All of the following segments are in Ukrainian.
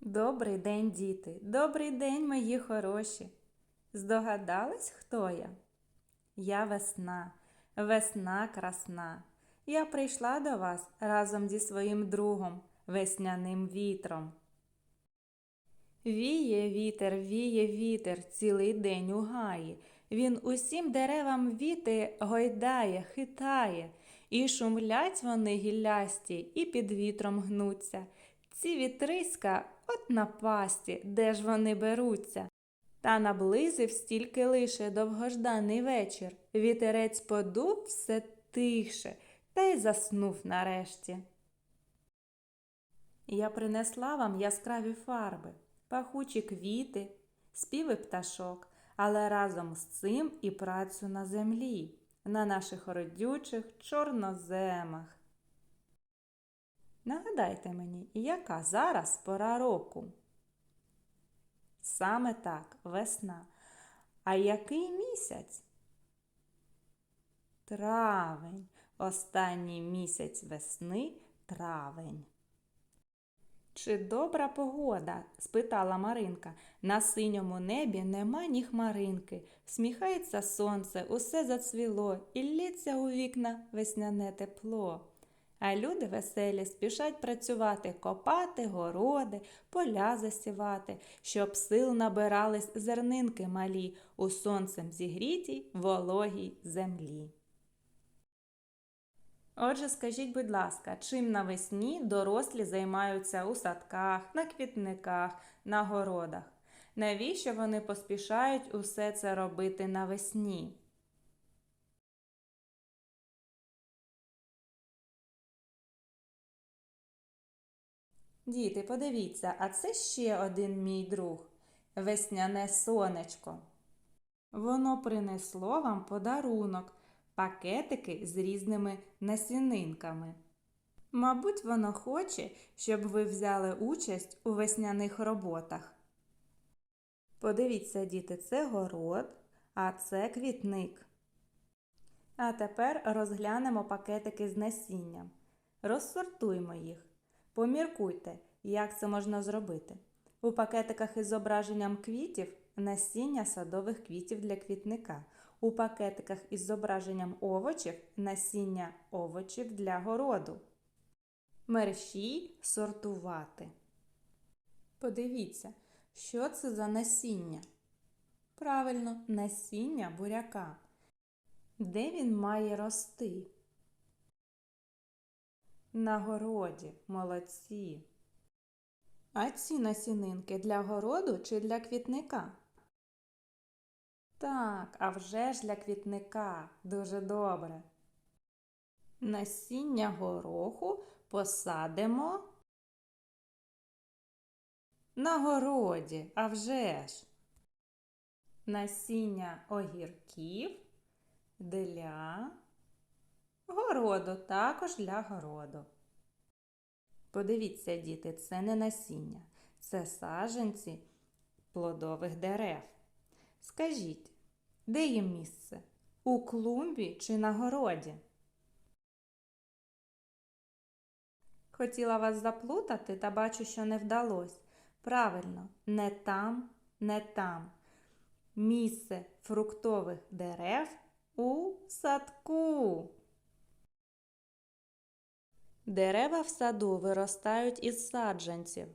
Добрий день, діти, добрий день, мої хороші. Здогадались, хто я? Я весна, весна красна. Я прийшла до вас разом зі своїм другом, весняним вітром. Віє вітер, віє вітер цілий день у гаї. Він усім деревам віти гойдає, хитає, і шумлять вони гіллясті, і під вітром гнуться. Ці вітриська от напасті, де ж вони беруться. Та наблизив стільки лише довгожданий вечір. Вітерець подув все тише та й заснув нарешті. Я принесла вам яскраві фарби, пахучі квіти, співи пташок, але разом з цим і працю на землі, на наших родючих чорноземах. Нагадайте мені, яка зараз пора року? Саме так, весна. А який місяць? Травень. Останній місяць весни травень. Чи добра погода? спитала Маринка. На синьому небі нема ні хмаринки. Сміхається сонце, усе зацвіло, і лється у вікна весняне тепло. А люди веселі спішать працювати, копати городи, поля засівати, щоб сил набирались зернинки малі у сонцем зігрітій вологій землі. Отже, скажіть, будь ласка, чим навесні дорослі займаються у садках, на квітниках, на городах? Навіщо вони поспішають усе це робити навесні? Діти, подивіться, а це ще один мій друг весняне сонечко. Воно принесло вам подарунок, пакетики з різними насінинками. Мабуть, воно хоче, щоб ви взяли участь у весняних роботах. Подивіться, діти, це город, а це квітник. А тепер розглянемо пакетики з насінням. Розсортуймо їх. Поміркуйте, як це можна зробити. У пакетиках із зображенням квітів насіння садових квітів для квітника. У пакетиках із зображенням овочів насіння овочів для городу. Мерщій сортувати. Подивіться, що це за насіння? Правильно, насіння буряка. Де він має рости? На городі, молодці. А ці насінинки для городу чи для квітника? Так, а вже ж для квітника. Дуже добре. Насіння гороху посадимо на городі, а вже ж. Насіння огірків для Городу також для городу. Подивіться, діти, це не насіння, це саджанці плодових дерев. Скажіть, де їм місце? У клумбі чи на городі? Хотіла вас заплутати, та бачу, що не вдалося. Правильно, не там, не там. Місце фруктових дерев у садку. Дерева в саду виростають із саджанців,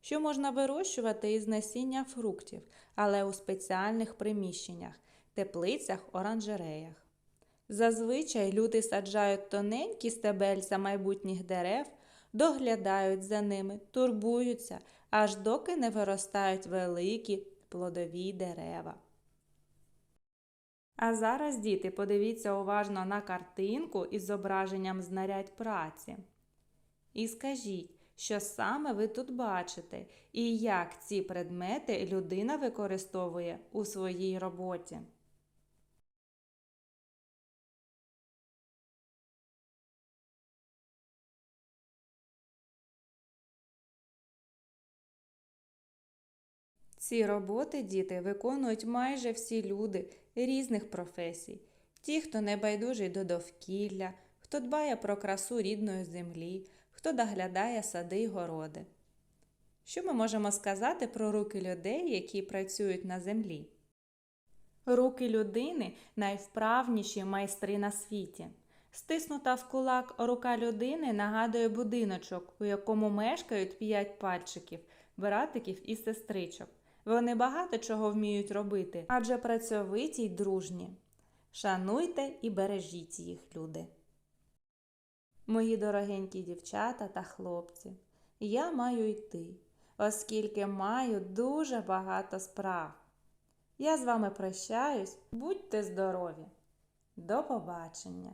що можна вирощувати із насіння фруктів, але у спеціальних приміщеннях, теплицях, оранжереях. Зазвичай люди саджають тоненькі стебельця майбутніх дерев, доглядають за ними, турбуються, аж доки не виростають великі плодові дерева. А зараз, діти, подивіться уважно на картинку із зображенням знарядь праці. І скажіть, що саме ви тут бачите і як ці предмети людина використовує у своїй роботі. Ці роботи діти виконують майже всі люди різних професій. Ті, хто не байдужий до довкілля, хто дбає про красу рідної землі, хто доглядає сади й городи. Що ми можемо сказати про руки людей, які працюють на землі? Руки людини найвправніші майстри на світі. Стиснута в кулак рука людини нагадує будиночок, у якому мешкають п'ять пальчиків, братиків і сестричок. Вони багато чого вміють робити, адже працьовиті й дружні. Шануйте і бережіть їх, люди. Мої дорогенькі дівчата та хлопці, я маю йти, оскільки маю дуже багато справ. Я з вами прощаюсь, будьте здорові. До побачення!